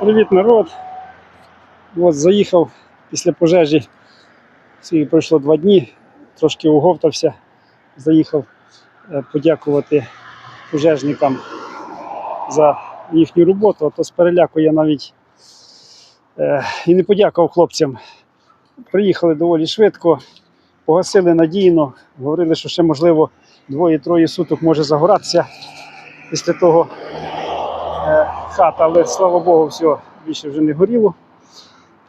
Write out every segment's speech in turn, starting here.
Привіт, народ. От заїхав після пожежі. Скільки пройшло два дні, трошки уговтався. Заїхав е, подякувати пожежникам за їхню роботу, а то з переляку я навіть е, і не подякував хлопцям. Приїхали доволі швидко, погасили надійно, говорили, що ще можливо двоє-троє суток може загоратися після того хата, але слава Богу, все більше вже не горіло.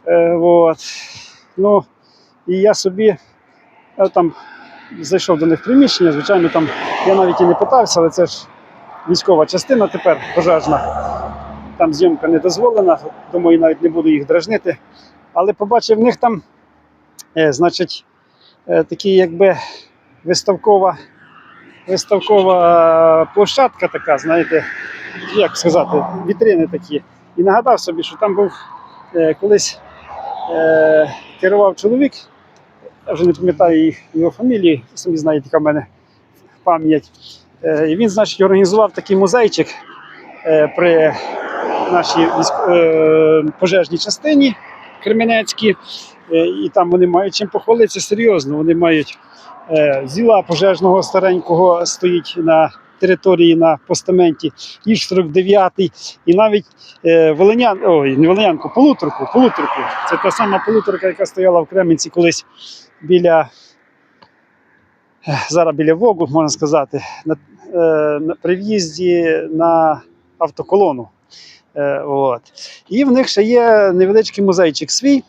Е, вот. Ну, і я собі я там зайшов до них приміщення, звичайно, там я навіть і не питався, але це ж військова частина тепер пожежна. Там зйомка не дозволена, думаю, навіть не буду їх дражнити. Але побачив в них там, е, значить, е, такі якби виставкова, виставкова площадка така, знаєте, як сказати, вітрини такі. І нагадав собі, що там був е, колись е, керував чоловік, я вже не пам'ятаю його фамілії, самі знаєте, яка в мене пам'ять. Е, і він, значить, організував такий музейчик е, при нашій е, пожежній частині Кременецькій. Е, і там вони мають чим похвалитися серйозно. Вони мають е, зіла пожежного старенького стоїть на території на постаменті, Іж 49 і навіть е, Волинян, ой, не Волинянку, полуторку, полуторку. Це та сама полуторка, яка стояла в Кременці колись біля зараз біля Вогу, можна сказати, на, е, при в'їзді на автоколону. Е, от. І в них ще є невеличкий музейчик свій.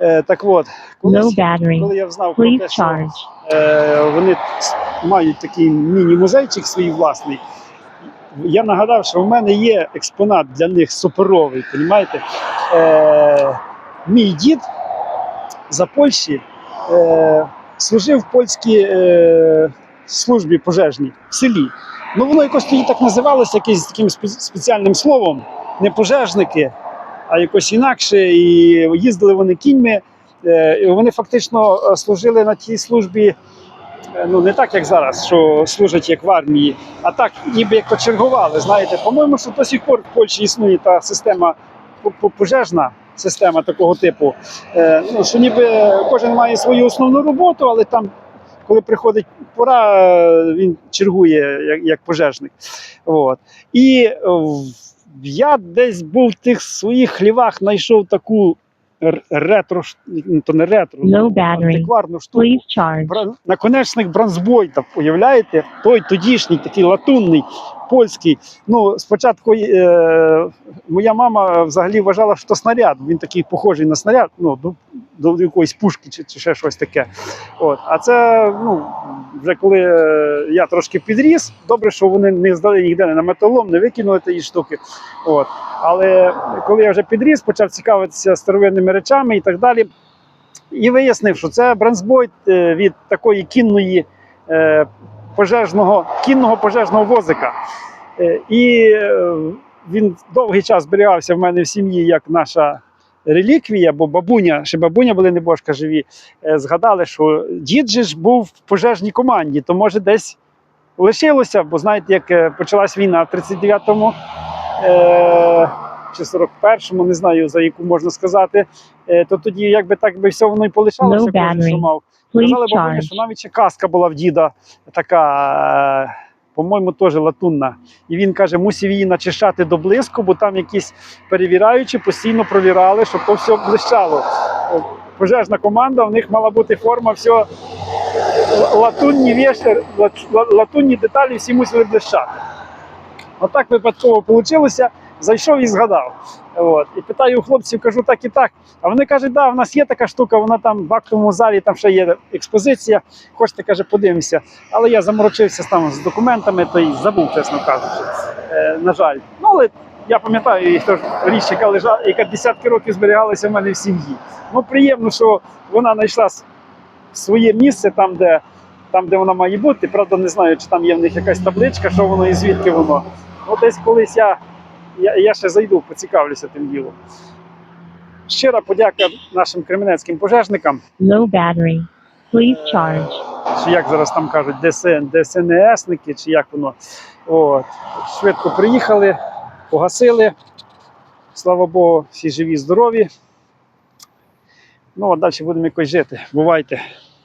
Е, так от, колись, коли я взнав про те, що е, вони мають такий міні-музейчик свій власний. Я нагадав, що в мене є експонат для них суперовий, розумієте? Е, мій дід за Польщі е, служив в польській е, службі пожежній в селі. Ну, воно якось тоді так називалося, якимось таким спеціальним словом. Не пожежники, а якось інакше. І їздили вони кіньми. Е, і вони фактично е, служили на тій службі. е, Ну, не так, як зараз, що служать як в армії, а так, ніби як почергували. Знаєте, по-моєму, що до сих пор в Польщі існує та система по- по- пожежна система такого типу. Ну, що ніби кожен має свою основну роботу, але там, коли приходить пора, він чергує як, як пожежник. От. І я десь був в тих своїх хлівах, знайшов таку ретро, ну, то не ретро, ну, антикварну штуку. Наконечник бронзбойта, уявляєте? Той тодішній, такий латунний, польський. Ну, спочатку е, моя мама взагалі вважала, що снаряд. Він такий похожий на снаряд, ну, до, якоїсь пушки чи, чи ще щось таке. От. А це, ну, вже коли е, я трошки підріс, добре, що вони не здали ніде не на металом, не викинули ті штуки. От. Але коли я вже підріс, почав цікавитися старовинними речами і так далі. І вияснив, що це бронзбойт е, від такої кінної е, пожежного, кінного пожежного возика. І він довгий час зберігався в мене в сім'ї як наша реліквія, бо бабуня, ще бабуня були небожка живі, е, згадали, що дід же ж був в пожежній команді, то може десь лишилося, бо знаєте, як е, почалась війна в 39-му. Е, чи 41-му, не знаю за яку можна сказати, е, то тоді якби так би все воно і полишалося, No кожен що мав. Казали бабуні, що навіть ще каска була в діда така, по-моєму, теж латунна. І він каже, мусив її начищати до блиску, бо там якісь перевіряючі постійно провірали, щоб то все блищало. Е, Пожежна команда, в них мала бути форма, все латунні віші, латунні деталі всі мусили блищати. Отак випадково вийшло. Зайшов і згадав. От. І питаю у хлопців, кажу так і так. А вони кажуть, да, в нас є така штука, вона там в актовому залі, там ще є експозиція. Хочете, каже, подивимося. Але я заморочився там з документами, то й забув, чесно кажучи. Е, на жаль. Ну, але я пам'ятаю їх річ, яка лежала, яка десятки років зберігалася в мене в сім'ї. Ну, приємно, що вона знайшла своє місце там, де, там, де вона має бути. Правда, не знаю, чи там є в них якась табличка, що воно і звідки воно. Ну, десь колись я, я, я ще зайду, поцікавлюся тим ділом. Щира подяка нашим кременецьким пожежникам, No battery. Please charge. чи як зараз там кажуть, ДСН, ДСНСники, чи як воно. От. Швидко приїхали, погасили. Слава Богу, всі живі, здорові. Ну, а далі будемо якось жити. Бувайте.